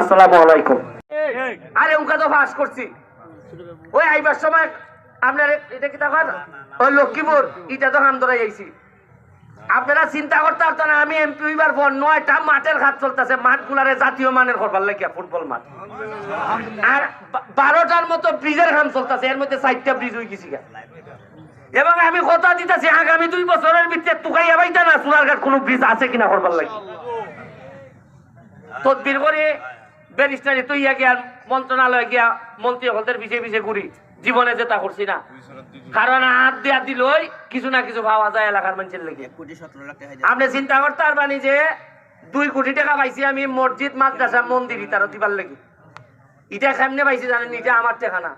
আসসালামু আলাইকুম। আরে উনকা তো ফাঁস করছি। ওই আইবার সময় আপনার এটা কি তখন? ওই লক্ষ্মীপুর এটা তো হাম ধরে আইছি। আপনারা চিন্তা করতে পারতেন না, আমি এমপি হইবার পর নয়টা মাঠের ঘাট চলতেছে মাঠ গুলারে জাতীয় মানের করবার লাগিয়া ফুটবল মাঠ। আর বারোটার মতো ব্রিজের কাম চলতেছে এর মধ্যে চারটা ব্রিজ হয়ে গেছি এবং আমি কথা দিতেছি আগামী দুই বছরের ভিতরে তুকাইয়া বাইতা না সোনারঘাট কোনো ব্রিজ আছে কিনা করবার লাগে তদবির করে ব্যারিস্টারি তৈয়া গিয়া মন্ত্রণালয়ে গিয়া মন্ত্রী হলদের পিছিয়ে পিছিয়ে ঘুরি। জীবনে যেটা করছি না। কারণ হাত দিয়া দিলই কিছু না কিছু পাওয়া যায় এলাকার মানুষের লেগে। আপনি চিন্তা করতে পারবানি যে দুই কোটি টাকা পাইছি আমি মসজিদ মাদ্রাসা মন্দির ইতারও দিবার লাগি। ইটা সামনে পাইছি জানেন? এটা আমার টাকা না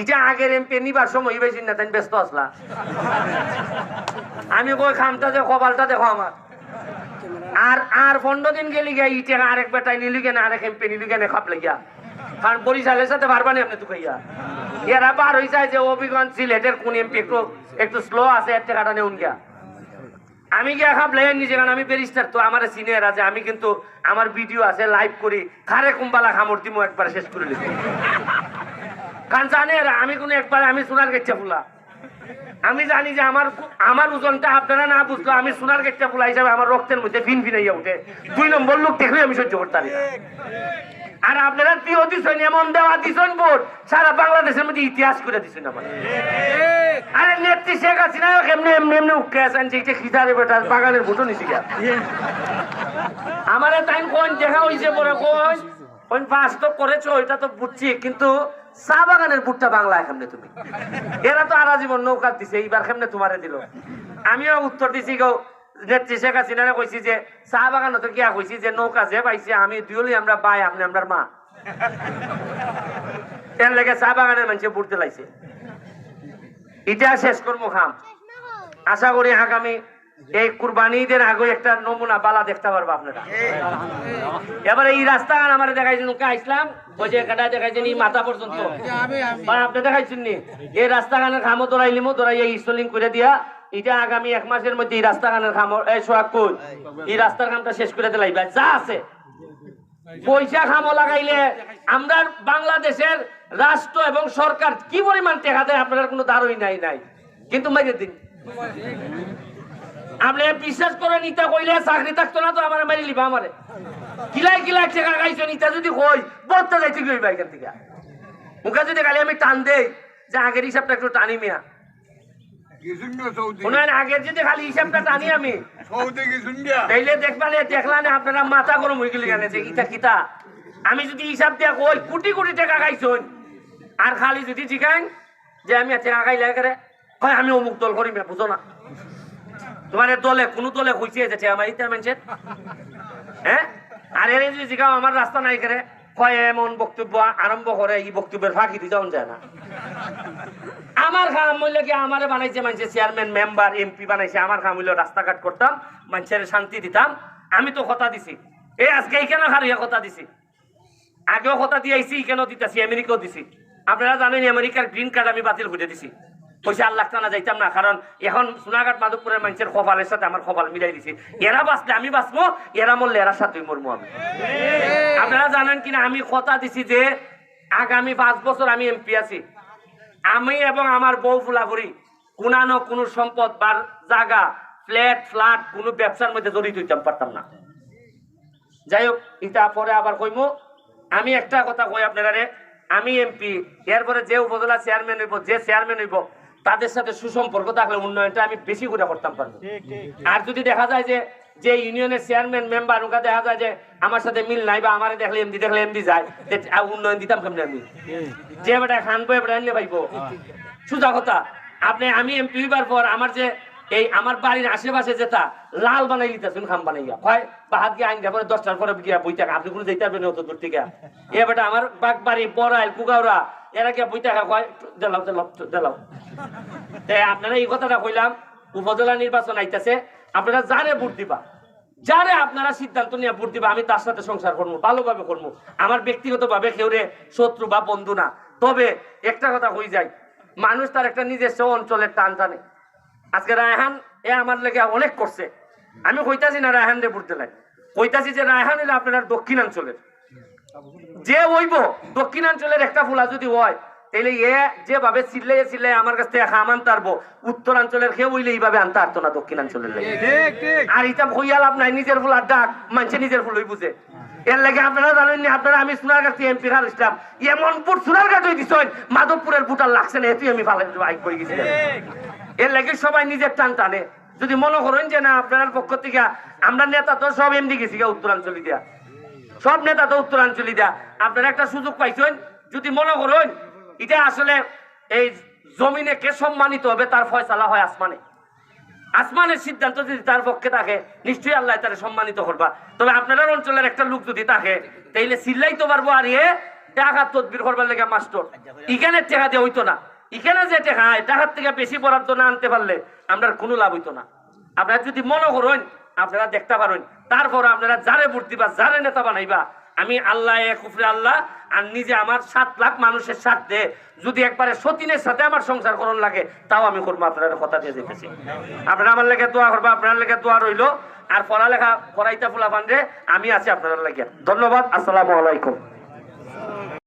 ইটা আগের এমপি নিবার সময় পাইছি না তাই ব্যস্ত আসলা। আমি কই খামটা যে কপালটা দেখো আমার। আর আর পনেরো দিন গেলি গিয়া ইটা আরেক বেটাই নিলি কেন আরেক এমপি নিলি কেন খাপ লাগিয়া। কারণ বরিশালের সাথে পারবানি আপনি তুকাইয়া এরা বার হয়ে যায় যে অভিগঞ্জ, সিলেটের কোন এমপি একটু একটু স্লো আছে, এর টাকাটা নেউন গিয়া আমি গিয়া খাপ লেন নিজে কারণ আমি ব্যারিস্টার তো আমার সিনিয়র আছে আমি কিন্তু আমার ভিডিও আছে লাইভ করি। খারে কুম্বালা খামর দিমো একবার শেষ করে লিখি কারণ জানে আমি কোনো একবার, আমি সোনার গেচ্ছা ফুলা। আমি জানি যে আমার আমার ওজনটা আপনারা না বুঝলো, আমি সোনার গেচ্ছা ফুলা হিসাবে আমার রক্তের মধ্যে ফিন ফিনাইয়া উঠে। দুই নম্বর লোক দেখলে আমি সহ্য করতে পারি আর আপনারা প্রিয় দিছেন, এমন দেওয়া দিছেন ভোট সারা বাংলাদেশের মধ্যে ইতিহাস করে দিছেন আমার আরে নেত্রী শেখ হাসিনা এমনি এমনি এমনি উঠে আছেন যে খিদারে বেটার বাগানের ভোটও নিছি আমারে তাই কোন দেখা হইছে পরে কোন কোন পাস তো করেছ এটা তো বুঝছি, কিন্তু চা বাগানের বুটটা বাংলা কেমনে তুমি? এরা তো আরা জীবন নৌকা দিছে, এইবার কেমনে তোমারে দিল? আমিও উত্তর দিছি, গো, নেত্রী শেখ হাসিনারে কইছি যে, চা বাগান তো কিয়া কইছি যে, নৌকা যে পাইছি, আমি দুইলি আমরা বাই, আপনি আমরার মা। এর লেগে চা বাগানের মানুষে বুট দিলাইছে এটা শেষ করব খাম। আশা করি আগামী এই কুরবানি ঈদের আগে একটা নমুনা বালা দেখতে পারব আপনারা। এবারে এই রাস্তা আমার দেখাইছেন ওকে আসলাম কাটা দেখাইছেন এই মাথা পর্যন্ত। আপনি দেখাইছেন নি? এই রাস্তা গানের খামো দৌড়াইলিমো দৌড়াইয়া ইনস্টলিং করে দিয়া এটা আগামী এক মাসের মধ্যে এই রাস্তা গানের খামো এই সোহাগ কই? এই রাস্তার কামটা শেষ করে দিলাইবা যা আছে। পয়সা খামো লাগাইলে আমরা বাংলাদেশের রাষ্ট্র এবং সরকার কি পরিমাণ টেকা দেয় আপনার কোনো ধারণই নাই নাই। কিন্তু মেরে দিন। আপনি বিশ্বাস করেন ইটা কইলে চাকরি থাকতো না তো আমার মারি লিবা আমারে। কিলাই কিলাই টেকা গাইছেন ইটা যদি কই বলতে যাইতে কি হইবা এখান থেকে? মুখে যদি খালি আমি টান দেই যে আগের হিসাবটা একটু টানি মিয়া। আগের যদি খালি হিসাবটা টানি আমি। সৌদি গেছুন না। তাইলে দেখবানে দেখলানে আপনারা মাথা গরম হয়ে গেলে কেন যে কিতা আমি যদি হিসাব দিয়া কই কোটি কোটি টাকা খাইছুন আর খালি যদি জিগাইন যে আমি টাকা খাইলে করে কয় আমি অমুক দল করি বুঝো না। তোমার দলে, কোন দলে কইছে যে আমার ইটা মানছে হ্যাঁ আর এর যদি জিগাও আমার রাস্তা নাই করে কয় এমন বক্তব্য আরম্ভ করে, এই বক্তব্যের ফাঁকি যাওয়া যায় না। আমার কাম হইলে কি আমারে বানাইছে মানুষে চেয়ারম্যান মেম্বার এমপি বানাইছে, আমার কাম হইল রাস্তাঘাট করতাম, মানুষের শান্তি দিতাম। আমি তো কথা দিছি। এই আজকে এইখানে হারিয়া কথা দিছি। আগেও কথা দিয়ে আইছি কেন দিতেছি, আমেরিকাও দিছি। আপনারা জানেন আমেরিকার গ্রিন কার্ড আমি বাতিল করে দিছি। পয়সা আল্লাহ টানা যাইতাম না কারণ এখন সোনাঘাট মাধবপুরের মানুষের কপালের সাথে আমার কপাল মিলাই দিছি। এরা বাঁচলে আমি বাঁচবো এরা মরলে এরা সাথে মরবো আমি। আপনারা জানেন কিনা আমি কথা দিছি যে আগামী পাঁচ বছর আমি এমপি আছি। আমি এবং আমার বউ ফুলাফুরি কোনানো কোনো সম্পদ বা জায়গা ফ্ল্যাট ফ্ল্যাট কোনো ব্যবসার মধ্যে জড়িত হইতাম পারতাম না। যাই হোক এটা পরে আবার কইমু। আমি একটা কথা কই আপনারা রে আমি এমপি এরপরে যে উপজেলা চেয়ারম্যান হইব যে চেয়ারম্যান হইব তাদের সাথে সুসম্পর্ক থাকলে উন্নয়নটা আমি বেশি করে করতাম পারব। আর যদি দেখা যায় যে যে ইউনিয়নের চেয়ারম্যান মেম্বার ওকে দেখা যায় যে আমার সাথে মিল নাই বা আমার দেখলে এমডি দেখলে এমডি যায় উন্নয়ন দিতাম কেমনি আমি? যে বেটা খানবো এবার এনে ভাইবো। সুজা কথা আপনি আমি এমপি হইবার পর আমার যে এই আমার বাড়ির আশেপাশে যেটা, লাল বানাই লিতেছেন খাম বানাইয়া। হয় বা হাত গিয়ে আইন পরে দশটার পরে গিয়া বই থাকা আপনি কোনো যাইতে পারবেন অত দূর থেকে। এ বেটা আমার বাগ বাড়ি বড়াইল কুগাওরা এরা গিয়া বই থাকা কয়, দেলাও দেলাও দেলাও। আপনারা এই কথাটা কইলাম, উপজেলা নির্বাচন আইতাছে, আপনারা যারে ভোট দিবা, যারে আপনারা সিদ্ধান্ত নিয়ে ভোট দিবা, আমি তার সাথে সংসার করব ভালোভাবে করব আমার ব্যক্তিগত ভাবে কেউ রে শত্রু বা বন্ধু না। তবে একটা কথা হয়ে যায় মানুষ তার একটা নিজস্ব অঞ্চলের টান টানে। আজকে রায়হান এ আমার লেগে অনেক করছে। আমি কইতাছি না রায়হান রে ভোট দিলাই কইতাছি যে রায়হান হইলে আপনার দক্ষিণাঞ্চলের। যে হইব দক্ষিণাঞ্চলের একটা ফুলা যদি হয় তাহলে এ যেভাবে চিল্লাই চিল্লাই আমার কাছ থেকে খামান তারবো উত্তরাঞ্চলের খেয়ে হইলে এইভাবে আনতে পারতো না দক্ষিণাঞ্চলের লেগে। আর এটা হইয়া লাভ নাই নিজের ফুলার ডাক মানছে নিজের ফুলই বুঝে এর লাগে আপনারা জানেন না আপনারা আমি সোনার কাছে এমপি হার ইসলাম এমনপুর সোনার কাছে দিছেন মাধবপুরের বুটার লাগছে না এতেই আমি ভালো বাইক করে গেছি এর লাগে সবাই নিজের টান টানে। যদি মনে করেন যে না, আপনার পক্ষ থেকে আমরা নেতা তো সব এমডি গেছি গা উত্তরাঞ্চলি দিয়া। সব নেতা তো উত্তরাঞ্চলি দিয়া। আপনারা একটা সুযোগ পাইছেন? যদি মনে করেন, এটা আসলে এই জমিনে কে সম্মানিত হবে, তার ফয়সালা হয় আসমানে। আসমানের সিদ্ধান্ত যদি তার পক্ষে থাকে, নিশ্চয়ই আল্লাহ তারা সম্মানিত করবা। তবে আপনার অঞ্চলের একটা লোক যদি থাকে, তাইলে তো পারব আর এ টাকা তদবির করবার লেগে মাস্টার। এখানে টাকা দিয়ে হইতো না। এখানে যে টাকা টাকার থেকে বেশি বরাদ্দ না আনতে পারলে আমরা কোনো লাভ হইতো না। আপনারা যদি মনে করেন, আপনারা দেখতে পারেন, তারপর আপনারা যারে ভোট দিবা যারে নেতা বানাইবা, আমি আল্লাহ এক আল্লাহ, আর নিজে আমার সাত লাখ মানুষের স্বার্থে যদি একবারে সতীনের সাথে আমার সংসার করণ লাগে, তাও আমি করব, আপনারা কথা দিয়ে যেতেছি আপনারা আমার লেগে দোয়া করব, আপনার লেগে দোয়া রইল, আর পড়ালেখা পড়াইতে ফুলা পান্ডে আমি আছি আপনার লেগে। ধন্যবাদ, আসসালামু আলাইকুম।